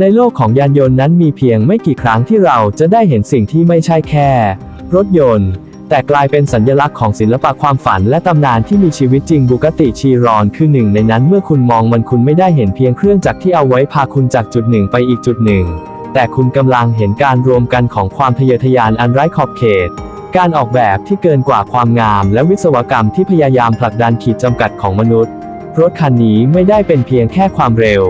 ในโลกของยานยนต์นั้นมีเพียงไม่กี่ครั้งที่เราจะได้เห็นสิ่งที่ไม่ใช่แค่ รถยนต์ แต่กลายเป็นสัญลักษณ์ของศิลปะความฝันและตำนานที่มีชีวิตจริงบุกติชีรอนคือหนึ่งในนั้นเมื่อคุณมองมันคุณไม่ได้เห็นเพียงเครื่องจักรที่เอาไว้พาคุณจากจุดหนึ่งไปอีกจุดหนึ่ง แต่คุณกำลังเห็นการรวมกันของความทะเยอทะยานอันไร้ขอบเขต การออกแบบที่เกินกว่าความงาม และวิศวกรรมที่พยายามผลักดันขีดจำกัดของมนุษย์ รถคันนี้ไม่ได้เป็นเพียงแค่ความเร็ว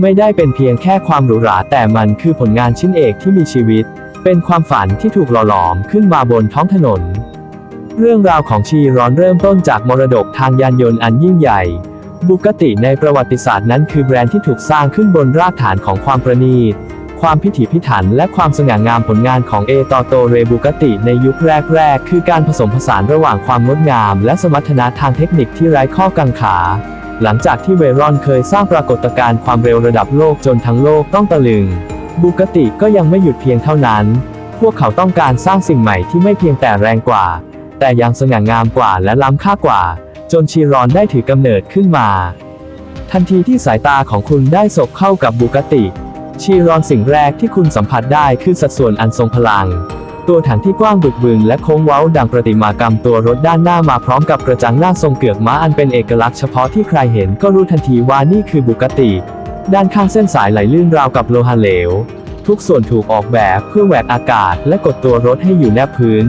ไม่ได้เป็นเพียงแค่ความหรูหราแต่มันคือผลงานชิ้นเอกที่มีชีวิต เป็นความฝันที่ถูกหล่อหลอมขึ้นมาบนท้องถนน เรื่องราวของชีรอนเริ่มต้นจากมรดกทางยานยนต์อันยิ่งใหญ่ บุกติในประวัติศาสตร์นั้นคือแบรนด์ที่ถูกสร้างขึ้นบนรากฐานของความประณีตความพิถีพิถันและความสง่างามผลงานของเอตอโตเรบุกติในยุคแรก ๆ คือการผสมผสานระหว่างความงดงาม และสมรรถนะทางเทคนิคที่ไร้ข้อกังขา หลังจากที่เวรอนเคยสร้างปรากฏการณ์ความเร็วระดับโลกจนทั้งโลกต้องตะลึงบุกติก็ยังไม่หยุดเพียงเท่านั้น พวกเขาต้องการสร้างสิ่งใหม่ที่ไม่เพียงแต่แรงกว่า แต่ยังสง่างามกว่าและล้ำค่ากว่า จนชีรอนได้ถือกำเนิดขึ้นมา ทันทีที่สายตาของคุณได้สบเข้ากับบุกติ ชีรอนสิ่งแรกที่คุณสัมผัสได้คือสัดส่วนอันทรงพลัง ตัวถังที่กว้างบึกบึนและโค้งเว้าดังประติมากรรมตัวรถด้านหน้ามาพร้อมกับกระจังหน้าทรงเกือกม้าอันเป็นเอกลักษณ์เฉพาะที่ใครเห็นก็รู้ทันทีว่านี่คือบุกติ ด้านข้างเส้นสายไหลลื่นราวกับโลหะเหลว ทุกส่วนถูกออกแบบเพื่อแหวกอากาศและกดตัวรถให้อยู่แนบพื้น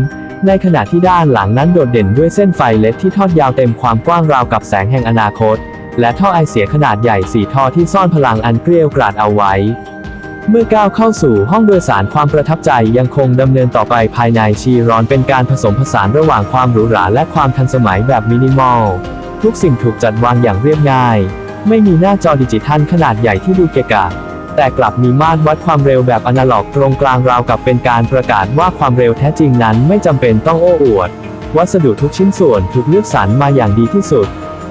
ในขณะที่ด้านหลังนั้นโดดเด่นด้วยเส้นไฟเล็ดที่ทอดยาวเต็มความกว้างราวกับแสงแห่งอนาคต และท่อไอเสียขนาดใหญ่สี่ท่อที่ซ่อนพลังอันเกลียวกราดเอาไว้ เมื่อก้าวเข้าสู่ห้องโดยสารความประทับใจยังคงดำเนินต่อไปภายในชีรอนเป็นการผสมผสานระหว่างความหรูหราและความทันสมัยแบบมินิมอล ทุกสิ่งถูกจัดวางอย่างเรียบง่าย ไม่มีหน้าจอดิจิทัลขนาดใหญ่ที่ดูเกะกะ แต่กลับมีมาตรวัดความเร็วแบบอนาล็อกตรงกลางราวกับเป็นการประกาศว่าความเร็วแท้จริงนั้นไม่จำเป็นต้องโอ้อวด วัสดุทุกชิ้นส่วนถูกเลือกสรรมาอย่างดีที่สุด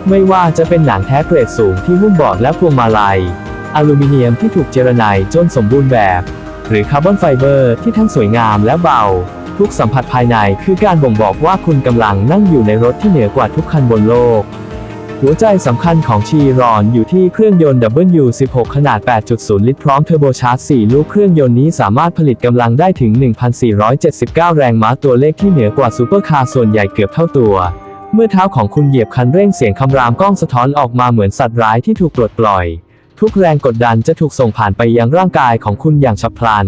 ไม่ว่าจะเป็นหนังแท้เกรดสูงที่หุ้มบอร์ดและพวงมาลัย อลูมิเนียมที่ถูกเจรไนจนสมบูรณ์แบบ หรือคาร์บอนไฟเบอร์ที่ทั้งสวยงามและเบา ทุกสัมผัสภายในคือการบ่งบอกว่าคุณกำลังนั่งอยู่ในรถที่เหนือกว่าทุกคันบนโลก หัวใจสำคัญของชีรอนอยู่ที่เครื่องยนต์ W16 ขนาด 8.0 ลิตรพร้อมเทอร์โบชาร์จ 4 ลูกเครื่องยนต์นี้สามารถผลิตกำลังได้ถึง 1,479 แรงม้าตัวเลขที่เหนือกว่าซูเปอร์คาร์ส่วนใหญ่เกือบเท่าตัวเมื่อเท้าของคุณเหยียบคันเร่งเสียงคำรามก้องสะท้อนออกมาเหมือนสัตว์ร้ายที่ถูกปลดปล่อย ทุกแรงกดดันจะถูกส่งผ่านไปยังร่างกายของคุณอย่างฉับพลัน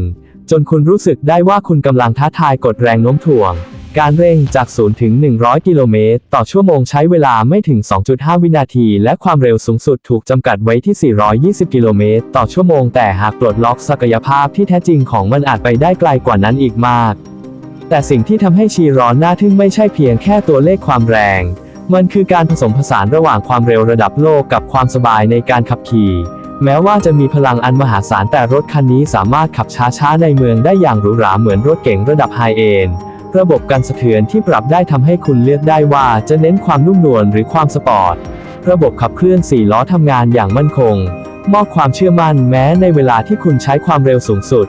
จนคุณรู้สึกได้ว่าคุณกำลังท้าทายกดแรงโน้มถ่วง การเร่งจาก 0 ถึง 100 กิโลเมตร ต่อชั่วโมงใช้เวลาไม่ถึง 2.5 วินาที และความเร็วสูงสุดถูกจำกัดไว้ที่ 420 กิโลเมตร ต่อชั่วโมง แต่หากปลดล็อกศักยภาพที่แท้จริงของมันอาจไปได้ไกลกว่านั้นอีกมาก แต่สิ่งที่ทำให้ชีร้อนน่าทึ่งไม่ใช่เพียงแค่ตัวเลขความแรงมันคือการผสมผสานระหว่างความเร็วระดับโลกกับความสบายในการขับขี่ แม้ว่าจะมีพลังอันมหาศาลแต่รถคันนี้สามารถขับช้าๆในเมืองได้อย่างหรูหราเหมือนรถเก๋งระดับไฮเอนด์ระบบการสะเทือนที่ปรับได้ทำให้คุณเลือกได้ว่าจะเน้นความนุ่มนวลหรือความสปอร์ต ระบบขับเคลื่อน 4 ล้อทำงานอย่างมั่นคง มอบความเชื่อมั่นแม้ในเวลาที่คุณใช้ความเร็วสูงสุด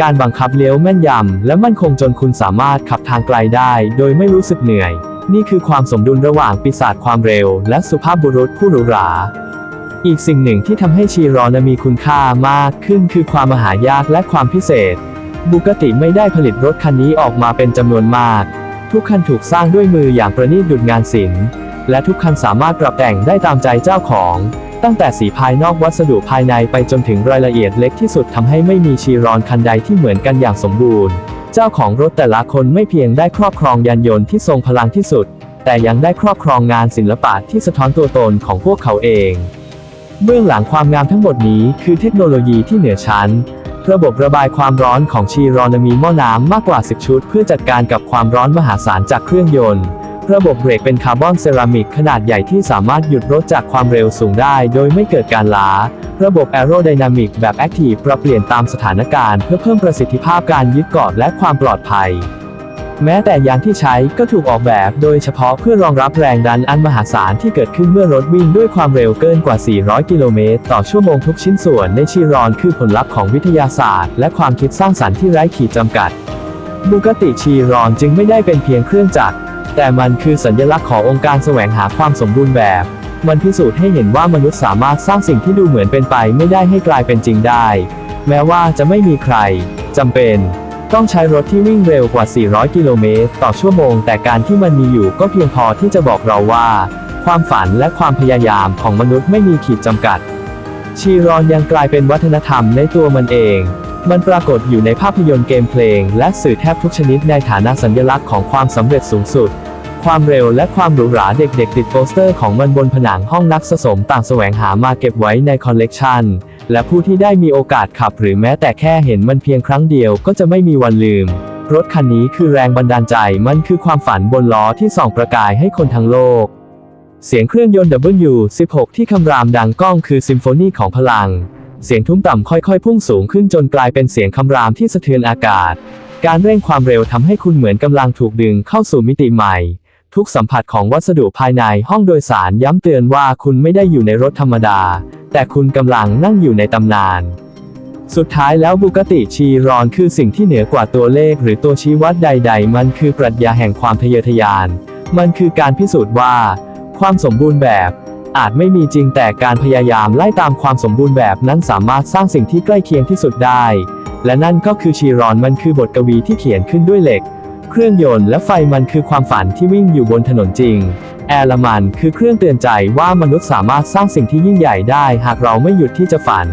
การบังคับเลี้ยวแม่นยำและมั่นคงจนคุณสามารถขับทางไกลได้ โดยไม่รู้สึกเหนื่อย นี่คือความสมดุลระหว่างปีศาจความเร็ว และสุภาพบุรุษผู้หรูหรา อีกสิ่งหนึ่งที่ทำให้ชีรอนมีคุณค่ามากขึ้นคือความมหายากและความพิเศษ บุกติไม่ได้ผลิตรถคันนี้ออกมาเป็นจำนวนมาก ทุกคันถูกสร้างด้วยมืออย่างประณีตดุจงานศิลป์และทุกคันสามารถปรับแต่งได้ตามใจเจ้าของ ตั้งแต่สีภายนอกวัสดุภายในไปจนถึงรายละเอียดเล็กที่สุดทำให้ไม่มีชีรอนคันใดที่เหมือนกันอย่างสมบูรณ์ เจ้าของรถแต่ละคนไม่เพียงได้ครอบครองยานยนต์ที่ทรงพลังที่สุด แต่ยังได้ครอบครองงานศิลปะที่สะท้อนตัวตนของพวกเขาเอง เบื้องหลังความงามทั้งหมดนี้คือเทคโนโลยีที่เหนือชั้น ระบบระบายความร้อนของชีรอนมีหม้อน้ำมากกว่า 10 ชุด เพื่อจัดการกับความร้อนมหาศาลจากเครื่องยนต์ ระบบเบรกเป็นคาร์บอนเซรามิกขนาดใหญ่ที่สามารถหยุดรถจากความเร็วสูงได้โดยไม่เกิดการล้า ระบบแอโรไดนามิกแบบแอคทีฟปรับเปลี่ยนตามสถานการณ์เพื่อเพิ่มประสิทธิภาพการยึดเกาะและความปลอดภัย แม้แต่ยางที่ใช้ก็ถูกออกแบบโดยเฉพาะเพื่อรองรับแรงดันอันมหาศาลที่เกิดขึ้นเมื่อรถวิ่งด้วยความเร็วเกินกว่า 400 กิโลเมตรต่อชั่วโมงทุกชิ้นส่วนในชีรอนคือผลลัพธ์ของวิทยาศาสตร์ และความคิดสร้างสรรค์ที่ไร้ขีดจำกัดบูกติชีรอนจึงไม่ได้เป็นเพียงเครื่องจักร แต่มันคือสัญลักษณ์ขององค์การแสวงหาความสมบูรณ์แบบ มันพิสูจน์ให้เห็นว่ามนุษย์สามารถสร้างสิ่งที่ดูเหมือนเป็นไปไม่ได้ให้กลายเป็นจริงได้ แม้ว่าจะไม่มีใครจำเป็น ต้องใช้รถที่วิ่งเร็วกว่า 400 กิโลเมตรต่อชั่วโมง แต่การที่มันมีอยู่ก็เพียงพอที่จะบอกเราว่า ความฝันและความพยายามของมนุษย์ไม่มีขีดจำกัด ชีรอนยังกลายเป็นวัฒนธรรมในตัวมันเอง มันปรากฏอยู่ในภาพยนตร์เกมเพลง และสื่อแทบทุกชนิดในฐานะสัญลักษณ์ของความสำเร็จสูงสุด ความเร็วและความหรูหราเด็กๆ ติดโปสเตอร์ของมันบนผนังห้องนักสะสมต่างแสวงหามาเก็บไว้ในคอลเลกชัน และผู้ที่ได้มีโอกาสขับหรือแม้แต่แค่เห็นมันเพียงครั้งเดียวก็จะไม่มีวันลืม รถคันนี้คือแรงบันดาลใจมันคือความฝันบนล้อที่ส่องประกายให้คนทั้งโลก เสียงเครื่องยนต์ W16 ที่คำรามดังก้องคือซิมโฟนีของพลัง เสียงทุ้มต่ำค่อยๆ พุ่งสูงขึ้นจนกลายเป็นเสียงคำรามที่สะเทือนอากาศ การเร่งความเร็วทำให้คุณเหมือนกำลังถูกดึงเข้าสู่มิติใหม่ทุกสัมผัสของวัสดุภายในห้องโดยสารย้ำเตือนว่าคุณไม่ได้อยู่ในรถธรรมดา แต่คุณกำลังนั่งอยู่ในตำนาน สุดท้ายแล้วบุกติชีรอนคือสิ่งที่เหนือกว่าตัวเลขหรือตัวชี้วัดใด ๆ มันคือปรัชญาแห่งความทะเยอทะยาน มันคือการพิสูจน์ว่า ความสมบูรณ์แบบ อาจไม่มีจริงแต่การพยายามไล่ตามความสมบูรณ์แบบนั้นสามารถสร้างสิ่งที่ใกล้เคียงที่สุดได้ และนั่นก็คือชีรอนมันคือบทกวีที่เขียนขึ้นด้วยเหล็ก เครื่องยนต์และไฟมันคือความฝันที่วิ่งอยู่บนถนนจริง แอร์ละมันคือเครื่องเตือนใจว่ามนุษย์สามารถสร้างสิ่งที่ยิ่งใหญ่ได้ หากเราไม่หยุดที่จะฝัน